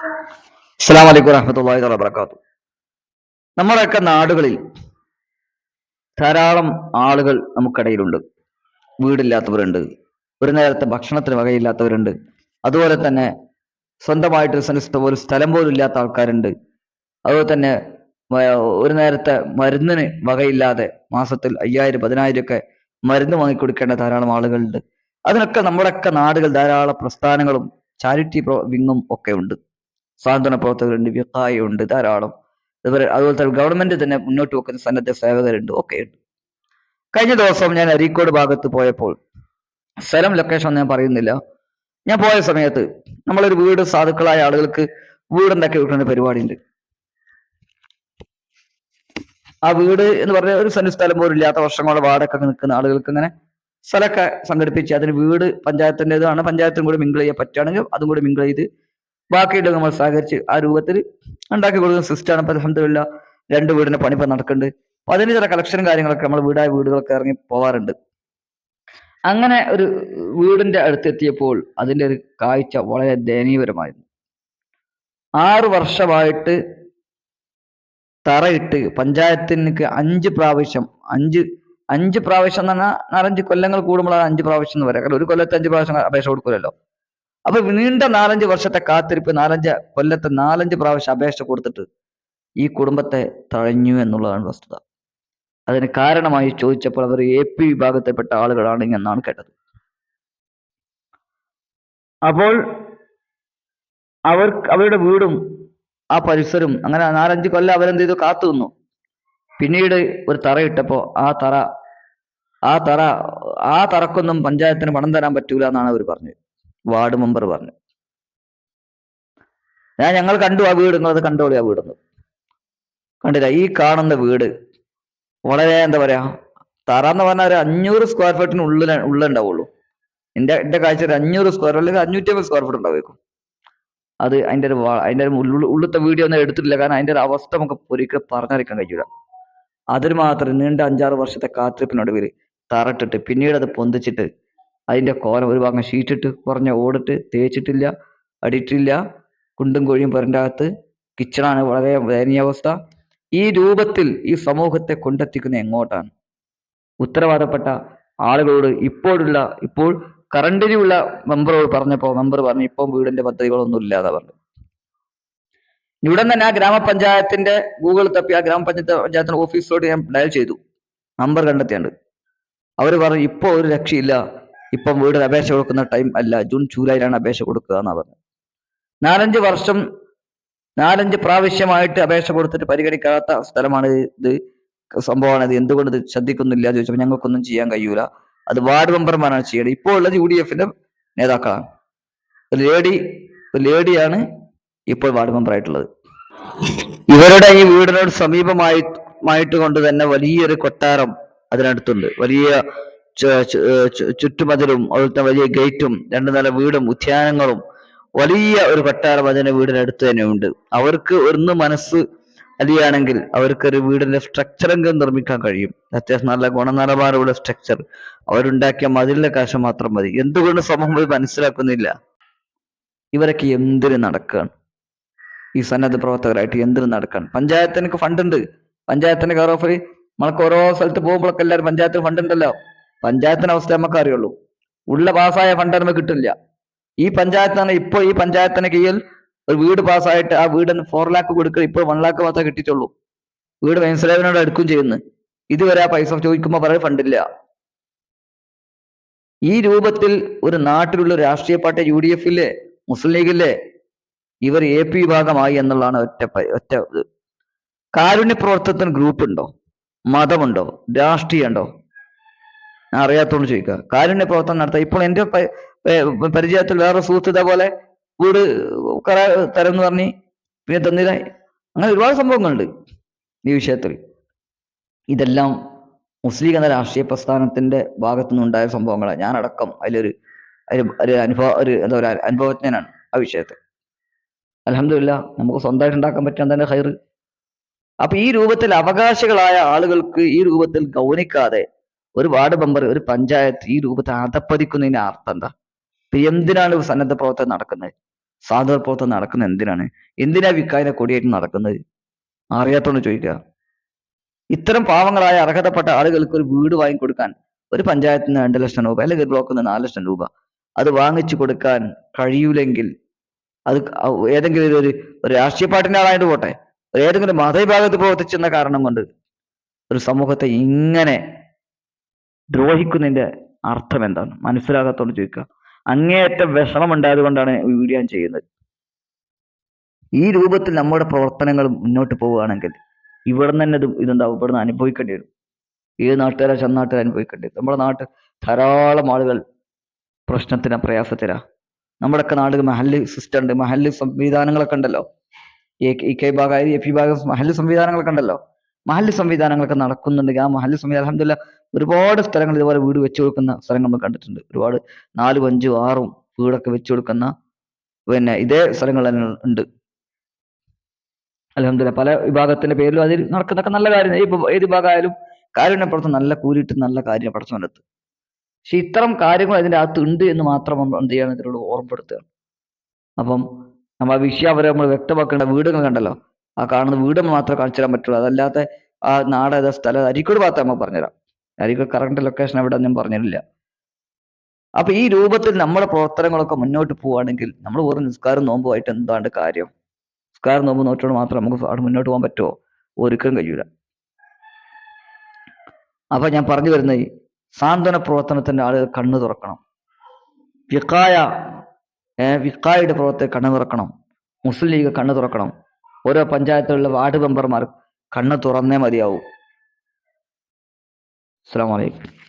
അസ്സാം വലൈക്കും വറഹമത്തല്ലാഹി വാബർക്കാത്തു നമ്മളൊക്കെ നാടുകളിൽ ധാരാളം ആളുകൾ നമുക്കിടയിലുണ്ട്. വീടില്ലാത്തവരുണ്ട്. ഒരു നേരത്തെ ഭക്ഷണത്തിന് വകയില്ലാത്തവരുണ്ട്. അതുപോലെ തന്നെ സ്വന്തമായിട്ട് ഒരു ഒരു സ്ഥലം പോലും ഇല്ലാത്ത ആൾക്കാരുണ്ട്. അതുപോലെ തന്നെ ഒരു നേരത്തെ മരുന്നിന് വകയില്ലാതെ മാസത്തിൽ അയ്യായിരം പതിനായിരം ഒക്കെ മരുന്ന് വാങ്ങിക്കൊടുക്കേണ്ട ധാരാളം ആളുകളുണ്ട്. അതിനൊക്കെ നമ്മുടെയൊക്കെ നാടുകൾ ധാരാളം പ്രസ്ഥാനങ്ങളും ചാരിറ്റി വിങ്ങും ഒക്കെ ഉണ്ട്. സാന്ത്വന പ്രവർത്തകരുണ്ട് ഉണ്ട് ധാരാളം. അതുപോലെ അതുപോലെ തന്നെ ഗവൺമെന്റ് തന്നെ മുന്നോട്ട് വെക്കുന്ന സന്നദ്ധ സേവകരുണ്ട് ഒക്കെ ഉണ്ട് കഴിഞ്ഞ ദിവസം ഞാൻ അരീക്കോട് ഭാഗത്ത് പോയപ്പോൾ സ്ഥലം ലൊക്കേഷൻ ഞാൻ പറയുന്നില്ല. ഞാൻ പോയ സമയത്ത് നമ്മളൊരു വീട് സാധുക്കളായ ആളുകൾക്ക് വീടുണ്ടാക്കി വെക്കുന്ന പരിപാടി ഉണ്ട് ആ വീട് എന്ന് പറഞ്ഞ ഒരു സെന്റ് സ്ഥലം പോലും ഇല്ലാത്ത വർഷങ്ങളോടെ വാടക നിൽക്കുന്ന ആളുകൾക്ക് ഇങ്ങനെ സ്ഥലമൊക്കെ സംഘടിപ്പിച്ച് അതിന് വീട് പഞ്ചായത്തിന്റെതാണ്. പഞ്ചായത്തും കൂടി മിങ്കിൾ ചെയ്യാൻ പറ്റുകയാണെങ്കിൽ അതും കൂടി മിങ്കിൾ ചെയ്ത് ബാക്കിയിട്ട് നമ്മൾ സഹകരിച്ച് ആ രൂപത്തിൽ ഉണ്ടാക്കി കൊടുക്കുന്ന സിസ്റ്റമാണ് ഇപ്പൊ അലഹമില്ല രണ്ട് വീടിന്റെ പണി നടക്കുന്നുണ്ട്. അപ്പൊ അതിന് ചില കളക്ഷനും കാര്യങ്ങളൊക്കെ നമ്മൾ വീടായ വീടുകളൊക്കെ ഇറങ്ങി പോവാറുണ്ട്. അങ്ങനെ ഒരു വീടിന്റെ അടുത്തെത്തിയപ്പോൾ അതിന്റെ ഒരു കാഴ്ച വളരെ ദയനീയപരമായിരുന്നു. ആറു വർഷമായിട്ട് തറയിട്ട് പഞ്ചായത്തിനക്ക് അഞ്ച് പ്രാവശ്യം അഞ്ച് അഞ്ച് പ്രാവശ്യം എന്ന് പറഞ്ഞാൽ നാലഞ്ച് കൊല്ലങ്ങൾ കൂടുമ്പോഴാണ് അഞ്ച് പ്രാവശ്യം എന്ന് പറയാം. കാരണം ഒരു കൊല്ലത്തെ അഞ്ച് പ്രാവശ്യം അപേക്ഷ കൊടുക്കുമല്ലോ അപ്പൊ നീണ്ട നാലഞ്ച് വർഷത്തെ കാത്തിരിപ്പ് നാലഞ്ച് കൊല്ലത്തെ നാലഞ്ച് പ്രാവശ്യം അപേക്ഷ കൊടുത്തിട്ട് ഈ കുടുംബത്തെ തഴഞ്ഞു എന്നുള്ളതാണ് വസ്തുത. അതിന് കാരണമായി ചോദിച്ചപ്പോൾ അവർ എ പി വിഭാഗത്തിൽപ്പെട്ട ആളുകളാണ് എന്നാണ് കേട്ടത്. അപ്പോൾ അവർ അവരുടെ വീടും ആ പരിസരവും അങ്ങനെ നാലഞ്ച് കൊല്ലം അവരെന്ത് ചെയ്തു? കാത്തു നിന്നു പിന്നീട് ഒരു തറ ഇട്ടപ്പോ ആ തറ ആ തറ ആ തറക്കൊന്നും പഞ്ചായത്തിന് പണം തരാൻ പറ്റൂല എന്നാണ് അവർ പറഞ്ഞത്. വാർഡ് മെമ്പർ പറഞ്ഞു. ഞാൻ ഞങ്ങൾ കണ്ടു ആ വീട് നിങ്ങളത് കണ്ടോളി ആ വീടെന്ന്. കണ്ടില്ല ഈ കാണുന്ന വീട് വളരെ എന്താ പറയാ തറ എന്ന് പറഞ്ഞാൽ ഒരു അഞ്ഞൂറ് സ്ക്വയർ ഫീറ്റിന് ഉള്ളിൽ ഉള്ളുണ്ടാവുള്ളൂ എന്റെ എന്റെ കാഴ്ച ഒരു അഞ്ഞൂറ് സ്ക്വയർ അല്ലെങ്കിൽ അഞ്ഞൂറ്റി അമ്പത് സ്ക്വയർ ഫീറ്റ് ഉണ്ടാവേക്കും അത് അതിന്റെ ഒരു അതിന്റെ ഒരു ഉള്ളു- ഉള്ളിലത്തെ വീഡിയോ ഒന്നും എടുത്തിട്ടില്ല കാരണം അതിന്റെ ഒരു അവസ്ഥ നമുക്ക് ഒരിക്കലും പറഞ്ഞറിയിക്കാൻ കഴിയൂല. അതിന് മാത്രം നീണ്ട അഞ്ചാറ് വർഷത്തെ കാത്തിരിപ്പിനൊടുവിൽ തറട്ടിട്ട് പിന്നീട് അത് പൊന്തിച്ചിട്ട് അതിന്റെ കോലം ഒരു ഭാഗം ഷീറ്റിട്ട് കുറഞ്ഞ ഓടിട്ട് തേച്ചിട്ടില്ല അടിയിട്ടില്ല കുണ്ടും കോഴിയും പുരന്റെ അകത്ത്. കിച്ചണാണ് വളരെ ദയനീയാവസ്ഥ ഈ രൂപത്തിൽ ഈ സമൂഹത്തെ കൊണ്ടെത്തിക്കുന്ന എങ്ങോട്ടാണ്? ഉത്തരവാദപ്പെട്ട ആളുകളോട് ഇപ്പോഴുള്ള ഇപ്പോൾ കറണ്ടിലുള്ള മെമ്പറോട് പറഞ്ഞപ്പോൾ മെമ്പർ പറഞ്ഞു ഇപ്പം വീടിന്റെ പദ്ധതികളൊന്നും ഇല്ലാതെ പറഞ്ഞു ഇവിടെ തന്നെ ആ ഗ്രാമപഞ്ചായത്തിന്റെ ഗൂഗിൾ തപ്പി ആ ഗ്രാമപഞ്ചായത്ത് പഞ്ചായത്തിന്റെ ഓഫീസിലോട്ട് ഞാൻ ഡയൽ ചെയ്തു. നമ്പർ കണ്ടെത്തിയുണ്ട് അവർ പറഞ്ഞു ഇപ്പോൾ ഒരു രക്ഷയില്ല. ഇപ്പം വീട് അപേക്ഷ കൊടുക്കുന്ന ടൈം അല്ല. ജൂൺ ജൂലൈയിലാണ് അപേക്ഷ കൊടുക്കുക എന്നാ പറഞ്ഞത്. നാലഞ്ച് വർഷം നാലഞ്ച് പ്രാവശ്യമായിട്ട് അപേക്ഷ കൊടുത്തിട്ട് പരിഗണിക്കാത്ത സ്ഥലമാണ് ഇത്. സംഭവമാണ് ഇത്. എന്തുകൊണ്ട് ഇത് ശ്രദ്ധിക്കുന്നില്ല എന്ന് ചോദിച്ചപ്പോൾ ഞങ്ങൾക്കൊന്നും ചെയ്യാൻ കഴിയൂല. അത് വാർഡ് മെമ്പർമാരാണ് ചെയ്യേണ്ടത്. ഇപ്പോൾ ഉള്ളത് യു ഡി എഫിന്റെ നേതാക്കളാണ്. ഒരു ലേഡി ഒരു ലേഡിയാണ് ഇപ്പോൾ വാർഡ് മെമ്പർ ആയിട്ടുള്ളത് ഇവരുടെ ഈ വീടിനോട് സമീപമായി മായിട്ട് കൊണ്ട് തന്നെ വലിയൊരു കൊട്ടാരം അതിനടുത്തുണ്ട്. വലിയ ചുറ്റുമതിലും അതുപോലെ വലിയ ഗേറ്റും രണ്ടു നില വീടും ഉദ്യാനങ്ങളും വലിയ ഒരു കൊട്ടാരം അതിന്റെ വീടിനടുത്ത് തന്നെ ഉണ്ട്. അവർക്ക് ഒന്ന് മനസ്സ് അലിയാണെങ്കിൽ അവർക്ക് ഒരു വീടിന്റെ സ്ട്രക്ചറെങ്കിലും നിർമ്മിക്കാൻ കഴിയും. അത്യാവശ്യം നല്ല ഗുണനിലവാരമുള്ള സ്ട്രക്ചർ അവരുണ്ടാക്കിയ മതിലിന്റെ കാശ് മാത്രം മതി. എന്തുകൊണ്ട് സമൂഹം ഇത് മനസ്സിലാക്കുന്നില്ല? ഇവരൊക്കെ എന്തിനു നടക്കുകയാണ് ഈ സന്നദ്ധ പ്രവർത്തകരായിട്ട് എന്തിനു നടക്കാൻ? പഞ്ചായത്തിനൊക്കെ ഫണ്ട് ഉണ്ട്. പഞ്ചായത്തിന്റെ കെയർ ഓഫർ നമ്മൾക്ക് ഓരോ സ്ഥലത്ത് പോകുമ്പോഴൊക്കെ എല്ലാവരും പഞ്ചായത്തിന് ഫണ്ട് ഉണ്ടല്ലോ. പഞ്ചായത്തിന്റെ അവസ്ഥ നമുക്ക് അറിയുള്ളൂ ഉള്ള പാസ്സായ ഫണ്ട് നമുക്ക് കിട്ടില്ല ഈ പഞ്ചായത്താണ് ഇപ്പൊ ഈ പഞ്ചായത്തിന് കീഴിൽ ഒരു വീട് പാസ്സായിട്ട് ആ വീടിന് ഫോർ ലാക്ക് കൊടുക്കുക ഇപ്പോൾ വൺ ലാക്ക് മാത്രമേ കിട്ടിയിട്ടുള്ളൂ. വീട് മെയിൻസ്ലേവിനോട് എടുക്കും ചെയ്യുന്നു. ഇതുവരെ ആ പൈസ ചോദിക്കുമ്പോൾ പറയാൻ ഫണ്ടില്ല ഈ രൂപത്തിൽ ഒരു നാട്ടിലുള്ള രാഷ്ട്രീയ പാർട്ടി യു ഡി എഫിലെ മുസ്ലിം ലീഗിലെ ഇവർ എ പി വിഭാഗമായി എന്നുള്ളതാണ് ഒറ്റ ഒറ്റ കാരുണ്യ പ്രവർത്തനത്തിന് ഗ്രൂപ്പ് ഉണ്ടോ? മതമുണ്ടോ? രാഷ്ട്രീയം ഉണ്ടോ ഞാൻ അറിയാത്തോണ്ട് ചോദിക്കുക കാരുണ്യ പ്രവർത്തനം നടത്താം ഇപ്പോൾ എന്റെ പരിചയത്തിൽ വേറെ സുഹൃത്ത് ഇതേപോലെ വീട് കുറെ തരം പറഞ്ഞ് പിന്നെ തന്നില്ല. അങ്ങനെ ഒരുപാട് സംഭവങ്ങളുണ്ട് ഈ വിഷയത്തിൽ. ഇതെല്ലാം മുസ്ലിം എന്ന രാഷ്ട്രീയ പ്രസ്ഥാനത്തിന്റെ ഭാഗത്തു നിന്നുണ്ടായ സംഭവങ്ങളാണ് ഞാനടക്കം അതിലൊരു ഒരു അനുഭവ ഒരു എന്താ പറയുക അനുഭവജ്ഞനാണ് ആ വിഷയത്തിൽ. അലഹമില്ല നമുക്ക് സ്വന്തമായിട്ട് ഉണ്ടാക്കാൻ പറ്റാൻ തന്നെ ഹൈറ് അപ്പൊ ഈ രൂപത്തിൽ അവകാശികളായ ആളുകൾക്ക് ഈ രൂപത്തിൽ ഗൗനിക്കാതെ ഒരു വാർഡ് മെമ്പർ ഒരു പഞ്ചായത്ത് ഈ രൂപത്തിൽ അധപ്പതിക്കുന്നതിന്റെ അർത്ഥം എന്താ? എന്തിനാണ് സന്നദ്ധ പ്രവർത്തനം നടക്കുന്നത്? സാധുവ പ്രവർത്തനം നടക്കുന്നത് എന്തിനാണ്? എന്തിനാ വിക്കാരിനെ കൊടിയേറ്റ് നടക്കുന്നത്? അറിയാത്തോണ്ട് ചോദിക്കുക. ഇത്തരം പാവങ്ങളായ അർഹതപ്പെട്ട ആളുകൾക്ക് ഒരു വീട് വാങ്ങിക്കൊടുക്കാൻ ഒരു പഞ്ചായത്തിന് രണ്ട് ലക്ഷം രൂപ അല്ലെങ്കിൽ ഒരു ബ്ലോക്കിൽ നിന്ന് നാല് ലക്ഷം രൂപ അത് വാങ്ങിച്ചു കൊടുക്കാൻ കഴിയൂലെങ്കിൽ അത് ഏതെങ്കിലും ഒരു ഒരു രാഷ്ട്രീയ പാർട്ടിന്റെ ആളായിട്ട് പോട്ടെ. ഏതെങ്കിലും മതവിഭാഗത്ത് പ്രവർത്തിച്ചെന്ന കാരണം കൊണ്ട് ഒരു സമൂഹത്തെ ഇങ്ങനെ ദ്രോഹിക്കുന്നതിന്റെ അർത്ഥം എന്താണ്? മനസ്സിലാകാത്തോണ്ട് ചോദിക്കുക. അങ്ങേയറ്റം വിഷമം ഉണ്ടായത് കൊണ്ടാണ് വീഡിയോ ഞാൻ ചെയ്യുന്നത്. ഈ രൂപത്തിൽ നമ്മുടെ പ്രവർത്തനങ്ങൾ മുന്നോട്ട് പോവുകയാണെങ്കിൽ ഇവിടെ നിന്ന് തന്നെ ഇത് ഇതെന്താവും ഇവിടെ നിന്ന് അനുഭവിക്കേണ്ടി വരും. ഏത് നാട്ടുകാരാ ചെന്നാട്ടുകാർ അനുഭവിക്കേണ്ടി വരും. നമ്മുടെ നാട്ടിൽ ധാരാളം ആളുകൾ പ്രശ്നത്തിനാ പ്രയാസത്തിലാ നമ്മുടെയൊക്കെ നാട്ടിൽ മഹല്ല് സിസ്റ്റം ഉണ്ട് മഹല്ല് സംവിധാനങ്ങളൊക്കെ ഉണ്ടല്ലോ. എ കെ ഭാഗം എ പി ഭാഗം മഹല്ല് സംവിധാനങ്ങളൊക്കെ ഉണ്ടല്ലോ. മഹല്ല് സംവിധാനങ്ങളൊക്കെ നടക്കുന്നുണ്ട്. ആ മഹല്ല് സംവിധാനം അലഹമില്ല ഒരുപാട് സ്ഥലങ്ങൾ ഇതുപോലെ വീട് വെച്ചു കൊടുക്കുന്ന സ്ഥലങ്ങൾ നമ്മൾ കണ്ടിട്ടുണ്ട്. ഒരുപാട് നാലും അഞ്ചും ആറും വീടൊക്കെ വെച്ചു കൊടുക്കുന്ന പിന്നെ ഇതേ സ്ഥലങ്ങൾ തന്നെ ഉണ്ട്. അലഹമില്ല പല വിഭാഗത്തിന്റെ പേരിലും അതിൽ നടക്കുന്നൊക്കെ നല്ല കാര്യം ഏത് വിഭാഗമായാലും കാരുണ്യപ്പുറത്ത് നല്ല കൂലിയിട്ട് നല്ല കാര്യം പഠിച്ചവനത്ത് പക്ഷെ ഇത്തരം കാര്യങ്ങൾ അതിന്റെ അകത്ത് ഉണ്ട് എന്ന് മാത്രം നമ്മൾ എന്ത് ചെയ്യണം? ഇതിനോട് ഓർമ്മപ്പെടുത്തുകയാണ് അപ്പം നമ്മൾ ആ വിഷയം അവരെ നമ്മൾ വ്യക്തമാക്കേണ്ട വീടുകൾ കണ്ടല്ലോ. ആ കാണുന്ന വീട് മാത്രമേ കാണിച്ചു തരാൻ പറ്റുള്ളൂ. അതല്ലാത്ത ആ നാട് ഏതാ സ്ഥലം അരിക്കോട് ഭാഗത്ത് നമ്മൾ പറഞ്ഞുതരാം. അരിക്കോട് കറക്റ്റ് ലൊക്കേഷൻ എവിടെ ഒന്നും പറഞ്ഞിട്ടില്ല. അപ്പൊ ഈ രൂപത്തിൽ നമ്മുടെ പ്രവർത്തനങ്ങളൊക്കെ മുന്നോട്ട് പോവുകയാണെങ്കിൽ നമ്മൾ വെറും നിസ്കാരം നോമ്പുമായിട്ട് എന്താണ് കാര്യം? നിസ്കാരം നോമ്പ് നോറ്റോട് മാത്രം നമുക്ക് അവിടെ മുന്നോട്ട് പോകാൻ പറ്റുമോ? ഒരിക്കലും കഴിയൂല. അപ്പൊ ഞാൻ പറഞ്ഞു വരുന്നത് സാന്ത്വന പ്രവർത്തനത്തിന്റെ ആളുകൾ കണ്ണു തുറക്കണം. വിക്കായ വിക്കായുടെ പ്രവർത്തനം കണ്ണു തുറക്കണം. മുസ്ലിം ലീഗ് കണ്ണു തുറക്കണം. ഓരോ പഞ്ചായത്തുകളിലെ വാർഡ് മെമ്പർമാർ കണ്ണ് തുറന്നേ മതിയാവൂ. അസ്സാം വലൈക്കും